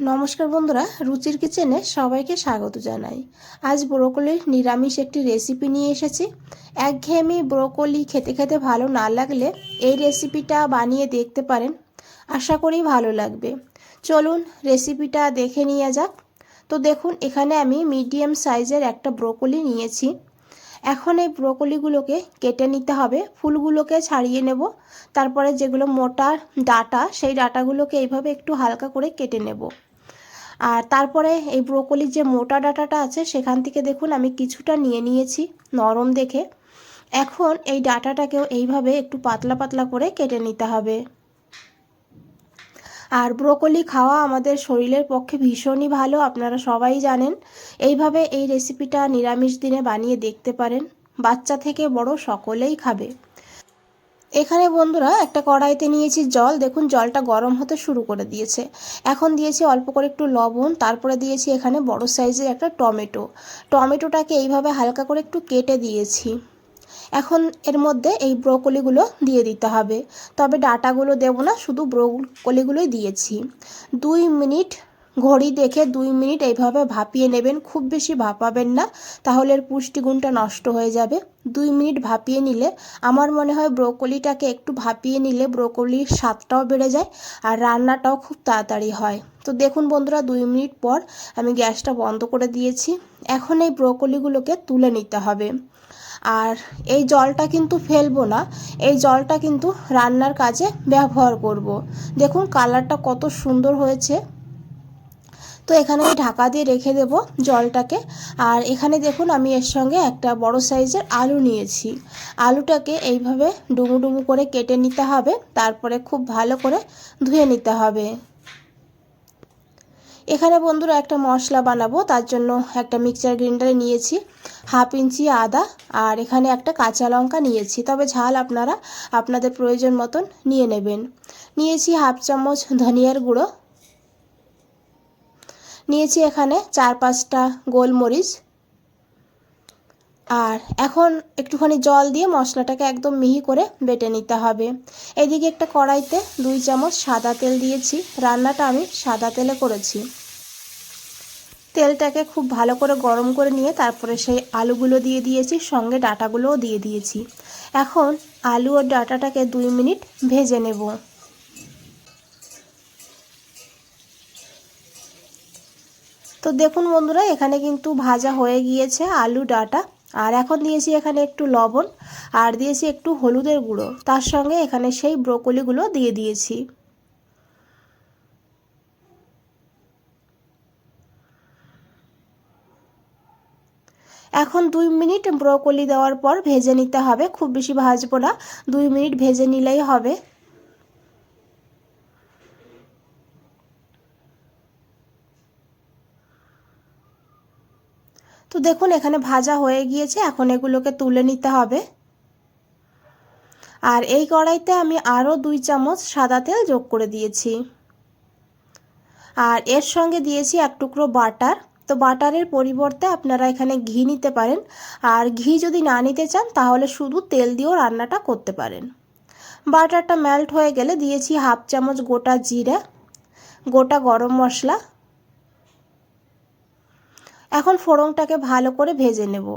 নমস্কার বন্ধুরা, রুচির কিচেনে সবাইকে স্বাগত জানাই। আজ ব্রোকলির নিরামিষ একটি রেসিপি নিয়ে এসেছি। একঘেয়েমি ব্রোকলি খেতে খেতে ভালো না লাগলে এই রেসিপিটা বানিয়ে দেখতে পারেন। আশা করি ভালো লাগবে। চলুন রেসিপিটা দেখে নিয়ে যাক। তো দেখুন, এখানে আমি মিডিয়াম সাইজের একটা ব্রোকলি নিয়েছি। এখন এই ব্রোকলিগুলোকে কেটে নিতে হবে। ফুলগুলোকে ছাড়িয়ে নেব। তারপরে যেগুলো মোটা ডাটা, সেই ডাটাগুলোকে এইভাবে একটু হালকা করে কেটে নেব। আর তারপরে এই ব্রোকলির যে মোটা ডাটাটা আছে, সেখান থেকে দেখুন আমি কিছুটা নিয়ে নিয়েছি নরম দেখে। এখন এই ডাটাটাকেও এইভাবে একটু পাতলা পাতলা করে কেটে নিতে হবে। আর ব্রোকলি খাওয়া আমাদের শরীরের পক্ষে ভীষণই ভালো, আপনারা সবাই জানেন। এইভাবে এই রেসিপিটা নিরামিষ দিনে বানিয়ে দেখতে পারেন, বাচ্চা থেকে বড় সকলেই খাবে। এখানে বন্ধুরা একটা কড়াইতে নিয়েছি জল, দেখুন জলটা গরম হতে শুরু করে দিয়েছে। এখন দিয়েছি অল্প করে একটু লবণ, তারপরে দিয়েছি এখানে বড় সাইজের একটা টমেটো। টমেটোটাকে এইভাবে হালকা করে একটু কেটে দিয়েছি। এখন এর মধ্যে এই ব্রোকলিগুলো দিয়ে দিতে হবে। তবে ডাটাগুলো দেবো না, শুধু ব্রোকলিগুলোই দিয়েছি। দুই মিনিট ঘড়ি দেখে দুই মিনিট এইভাবে ভাপিয়ে নেবেন, খুব বেশি ভাপাবেন না, তাহলে এর পুষ্টিগুণটা নষ্ট হয়ে যাবে। দুই মিনিট ভাপিয়ে নিলে, আমার মনে হয় ব্রোকলিটাকে একটু ভাপিয়ে নিলে ব্রোকলির স্বাদটাও বেড়ে যায় আর রান্নাটাও খুব তাড়াতাড়ি হয়। তো দেখুন বন্ধুরা, দুই মিনিট পর আমি গ্যাসটা বন্ধ করে দিয়েছি। এখন এই ব্রোকলিগুলোকে তুলে নিতে হবে। আর এই জলটা কিন্তু ফেলব না, এই জলটা কিন্তু রান্নার কাজে ব্যবহার করব। দেখুন কালারটা কত সুন্দর হয়েছে। তো এখানে আমি ঢাকা দিয়ে রেখে দেব জলটাকে। আর এখানে দেখুন আমি এর সঙ্গে একটা বড় সাইজের আলু নিয়েছি। আলুটাকে এইভাবে ডুমু ডুমু করে কেটে নিতে হবে, তারপরে খুব ভালো করে ধুয়ে নিতে হবে। এখানে বন্ধুরা একটা মশলা বানাবো, তার জন্য একটা মিক্সচার গ্রাইন্ডারে নিয়েছি হাফ ইঞ্চি আদা, আর এখানে একটা কাঁচা লঙ্কা নিয়েছি। তবে ঝাল আপনারা আপনাদের প্রয়োজন মতন নিয়ে নেবেন। নিয়েছি হাফ চামচ ধনিয়ার গুঁড়ো। নিয়েছি এখানে চার পাঁচটা গোলমরিচ। আর এখন একটুখানি জল দিয়ে মশলাটাকে একদম মিহি করে বেটে নিতে হবে। এদিকে একটা কড়াইতে দুই চামচ সাদা তেল দিয়েছি। রান্নাটা আমি সাদা তেলে করেছি। তেলটাকে খুব ভালো করে গরম করে নিয়ে তারপরে সেই আলুগুলো দিয়ে দিয়েছি, সঙ্গে ডাটাগুলোও দিয়ে দিয়েছি। এখন আলু ও ডাটাটাকে দুই মিনিট ভেজে নেব। তো দেখুন বন্ধুরা, এখানে কিন্তু ভাজা হয়ে গিয়েছে আলু, ডাটা। আর এখন দিয়েছি এখানে একটু লবণ, আর দিয়েছি একটু হলুদের গুঁড়ো। তার সঙ্গে এখানে সেই ব্রোকলিগুলো দিয়ে দিয়েছি। এখন দুই মিনিট ব্রোকলি দেওয়ার পর ভেজে নিতে হবে। খুব বেশি ভাজবো না, দুই মিনিট ভেজে নিলেই হবে। তো দেখুন, এখানে ভাজা হয়ে গিয়েছে, এখন এগুলোকে তুলে নিতে হবে। আর এই কড়াইতে আমি আরও দুই চামচ সাদা তেল যোগ করে দিয়েছি। আর এর সঙ্গে দিয়েছি এক টুকরো বাটার। তো বাটারের পরিবর্তে আপনারা এখানে ঘি নিতে পারেন। আর ঘি যদি না নিতে চান, তাহলে শুধু তেল দিয়েও রান্নাটা করতে পারেন। বাটারটা মেল্ট হয়ে গেলে দিয়েছি হাফ চামচ গোটা জিরা, গোটা গরম মশলা। এখন ফোড়নটাকে ভালো করে ভেজে নেব।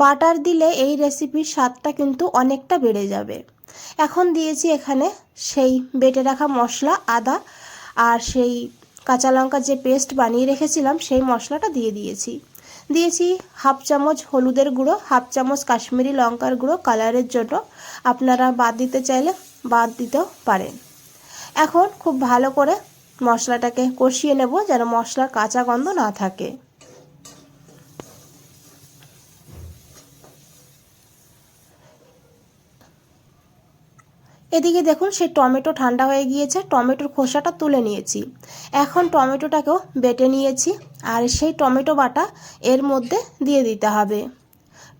বাটার দিলে এই রেসিপির স্বাদটা কিন্তু অনেকটা বেড়ে যাবে। এখন দিয়েছি এখানে সেই বেটে রাখা মশলা, আদা আর সেই কাঁচা লঙ্কার যে পেস্ট বানিয়ে রেখেছিলাম, সেই মশলাটা দিয়ে দিয়েছি। দিয়েছি হাফ চামচ হলুদের গুঁড়ো, হাফ চামচ কাশ্মীরি লঙ্কার গুঁড়ো কালারের জন্য। আপনারা বাদ দিতে চাইলে বাদ দিতেও পারেন। এখন খুব ভালো করে মশলাটাকে কষিয়ে নেব যেন মশলার কাঁচা গন্ধ না থাকে। এদিকে দেখুন সেই টমেটো ঠান্ডা হয়ে গিয়েছে, টমেটোর খোসাটা তুলে নিয়েছি। এখন টমেটোটাকেও বেটে নিয়েছি আর সেই টমেটো বাটা এর মধ্যে দিয়ে দিতে হবে।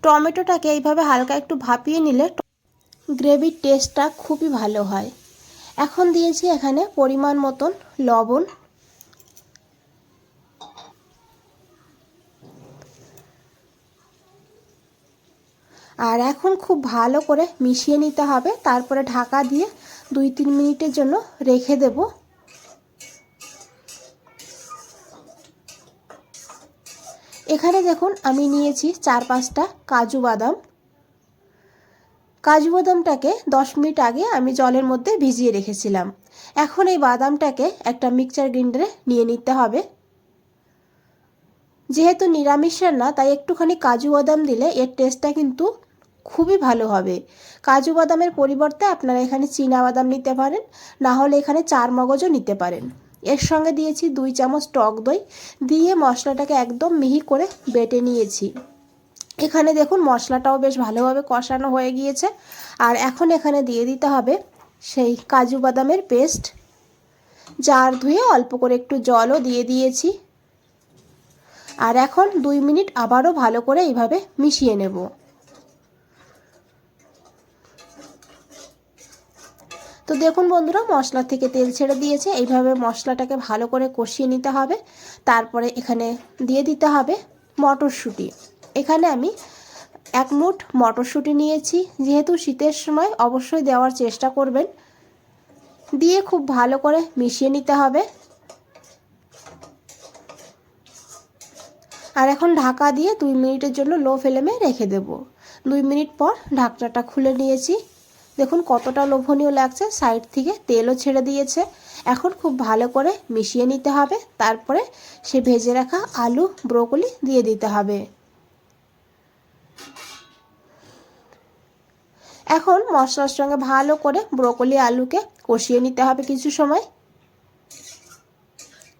টমেটোটাকে এইভাবে হালকা একটু ভাপিয়ে নিলে গ্রেভির টেস্টটা খুবই ভালো হয়। এখন দিয়েছি এখানে পরিমাণ মতন লবণ আর এখন খুব ভালো করে মিশিয়ে নিতে হবে। তারপরে ঢাকা দিয়ে দুই তিন মিনিটের জন্য রেখে দেব। এখানে দেখুন আমি নিয়েছি চার পাঁচটা কাজু বাদাম। কাজু বাদামটাকে দশ মিনিট আগে আমি জলের মধ্যে ভিজিয়ে রেখেছিলাম। এখন এই বাদামটাকে একটা মিক্সচার গ্রাইন্ডারে নিয়ে নিতে হবে। যেহেতু নিরামিষ রান্না, তাই একটুখানি কাজু বাদাম দিলে এর টেস্টটা কিন্তু খুবই ভালো হবে। কাজু বাদামের পরিবর্তে আপনারা এখানে চীনা বাদাম নিতে পারেন, না হলে এখানে চার মগজও নিতে পারেন। এর সঙ্গে দিয়েছি দুই চামচ টক দই, দিয়ে মশলাটাকে একদম মিহি করে বেটে নিয়েছি। এখানে দেখুন মশলাটাও বেশ ভালোভাবে কষানো হয়ে গিয়েছে। আর এখন এখানে দিয়ে দিতে হবে সেই কাজু বাদামের পেস্ট। জার ধুয়ে অল্প করে একটু জলও দিয়ে দিয়েছি। আর এখন দুই মিনিট আবারও ভালো করে এইভাবে মিশিয়ে নেব। তো দেখুন বন্ধুরা, মশলা থেকে তেল ছেড়ে দিয়েছে। এইভাবে মশলাটাকে ভালো করে কষিয়ে নিতে হবে। তারপরে এখানে দিয়ে দিতে হবে মটরশুঁটি। এখানে আমি এক মুঠ মটরশুঁটি নিয়েছি। যেহেতু শীতের সময় অবশ্যই দেওয়ার চেষ্টা করবেন। দিয়ে খুব ভালো করে মিশিয়ে নিতে হবে। আর এখন ঢাকা দিয়ে দুই মিনিটের জন্য লো ফ্লেমে রেখে দেব। দুই মিনিট পর ঢাকনাটা খুলে নিয়েছি। দেখুন কতটা লোভনীয় লাগছে সাইড থেকে তেলও ছেড়ে দিয়েছে। এখন খুব ভালো করে মিশিয়ে নিতে হবে, তারপরে সে ভেজে রাখা আলু, ব্রোকলি দিয়ে দিতে হবে। এখন মশলার সঙ্গে ভালো করে ব্রোকলি আলুকে কষিয়ে নিতে হবে কিছু সময়।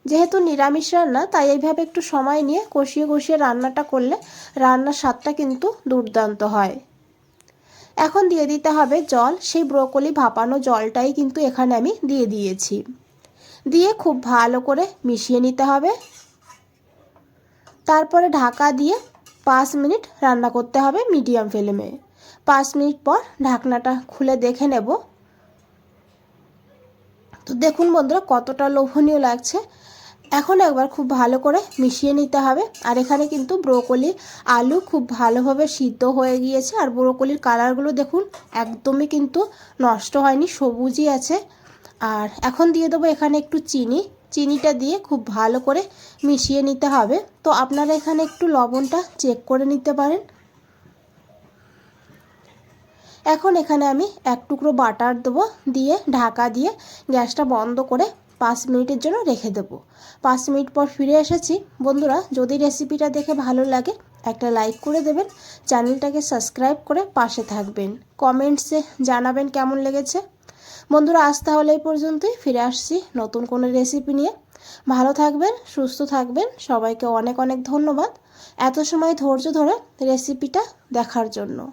যেহেতু নিরামিষ রান্না, তাই এইভাবে একটু সময় নিয়ে কষিয়ে কষিয়ে রান্নাটা করলে রান্নার স্বাদটা কিন্তু দুর্দান্ত হয়। এখন দিয়ে দিতে হবে জল। সেই ব্রোকলি ভাপানো জলটাই কিন্তু এখানে আমি দিয়ে দিয়েছি। দিয়ে খুব ভালো করে মিশিয়ে নিতে হবে। তারপরে ঢাকা দিয়ে পাঁচ মিনিট রান্না করতে হবে মিডিয়াম ফ্লেমে। পাঁচ মিনিট পর ঢাকনাটা খুলে দেখে নেব। তো দেখুন বন্ধুরা, কতটা লোভনীয় লাগছে। এখন একবার খুব ভালো করে মিশিয়ে নিতে হবে। আর এখানে কিন্তু ব্রোকলি, আলু খুব ভালোভাবে সিদ্ধ হয়ে গিয়েছে। আর ব্রোকলির কালারগুলো দেখুন, একদমই কিন্তু নষ্ট হয়নি, সবুজই আছে। আর এখন দিয়ে দেবো এখানে একটু চিনি। চিনিটা দিয়ে খুব ভালো করে মিশিয়ে নিতে হবে। তো আপনারা এখানে একটু লবণটা চেক করে নিতে পারেন। এখন এখানে আমি এক টুকরো বাটার দেবো। দিয়ে ঢাকা দিয়ে গ্যাসটা বন্ধ করে পাঁচ মিনিটের জন্য রেখে দেবো। পাঁচ মিনিট পর ফিরে এসেছি। বন্ধুরা, যদি রেসিপিটা দেখে ভালো লাগে, একটা লাইক করে দেবেন। চ্যানেলটাকে সাবস্ক্রাইব করে পাশে থাকবেন। কমেন্টসে জানাবেন কেমন লেগেছে। বন্ধুরা, আজ তাহলে এই পর্যন্তই। ফিরে আসছি নতুন কোনো রেসিপি নিয়ে। ভালো থাকবেন, সুস্থ থাকবেন। সবাইকে অনেক অনেক ধন্যবাদ। এত সময় ধৈর্য ধরে রেসিপিটা দেখার জন্য।